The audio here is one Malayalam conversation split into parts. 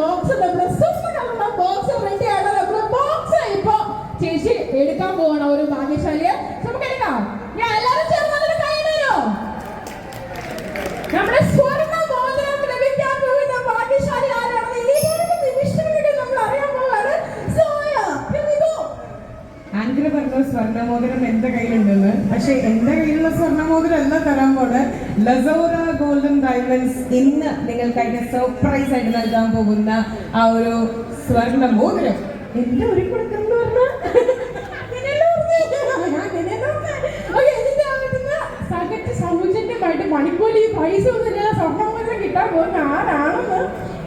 ബോക്സ് ബോക്സ് റെഡിയാണ് നമ്മുടെ ബോക്സ് ഇപ്പൊ ചേച്ചി എടുക്കാൻ പോകണം ഒരു ഭാഗ്യശാലിയെ. നമുക്ക് എടുക്കാം. ഞാൻ എല്ലാവരും ചേർന്ന് അതിന് കൈ തരോ നമ്മുടെ സ്വർണ മോതിരം ലഭിക്കാൻ പോകുന്ന ഭാഗ്യശാലി ആരാണെന്ന് ഈ ഒരു നിമിഷത്തിനുള്ളിൽ നമ്മൾ അറിയാൻ പോവാണ് സോയ. സ്വർണമോതിരം എന്റെ കയ്യിലുണ്ടെന്ന്. പക്ഷെ എന്റെ കയ്യിലുള്ള സ്വർണമോതിരം എന്താ തരാൻ പോലെ ലസോറ ഗോൾഡൻ ഡയമണ്ട്സ് ഇന്ന് നിങ്ങൾക്കായിട്ട് സർപ്രൈസ് ആയിട്ട് നൽകാൻ പോകുന്ന ആ ഒരു സ്വർണ മോതിരം. എന്റെ ഒരു കൊടുക്കുന്നു സൗജന്യമായിട്ട് മണിക്കൂലി പൈസ ഒന്നുമില്ല സ്വർണമോതിരം കിട്ടാൻ പോകുന്ന ആരാണെന്ന്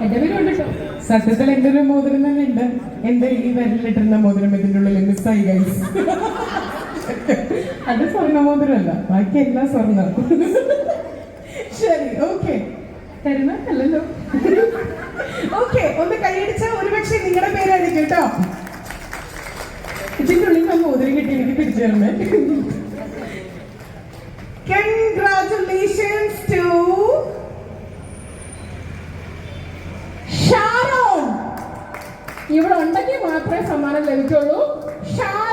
എന്റെ പേര് കണ്ടിട്ടോ. സത്യത്തിൽ എന്റെ ഒരു മോതിരം തന്നെ ഉണ്ട്. എന്റെ ഈ വിരലിട്ടിരുന്ന മോതിരം ഇതിന്റെ ഉള്ളിൽ മിസ്സായി ഗൈസ് അത് സ്വർണ മോതിരമല്ല. ബാക്കി എല്ലാം സ്വർണം. ശരി ഓക്കെ തരുന്നല്ലോ ഓക്കെ ഒന്ന് കൈയടിച്ച ഒരുപക്ഷെ നിങ്ങളുടെ പേരായിരിക്കും കേട്ടോ ഇതിന്റെ ഉള്ളിൽ നമ്മൾ മോതിരം കിട്ടി എനിക്ക് തിരിച്ചു തരണേ. ടു ഷാരോൺ ഇവിടെ ഉണ്ടെങ്കിൽ മാത്രമേ സമ്മാനം ലഭിക്കുള്ളൂ. ഷാരോൺ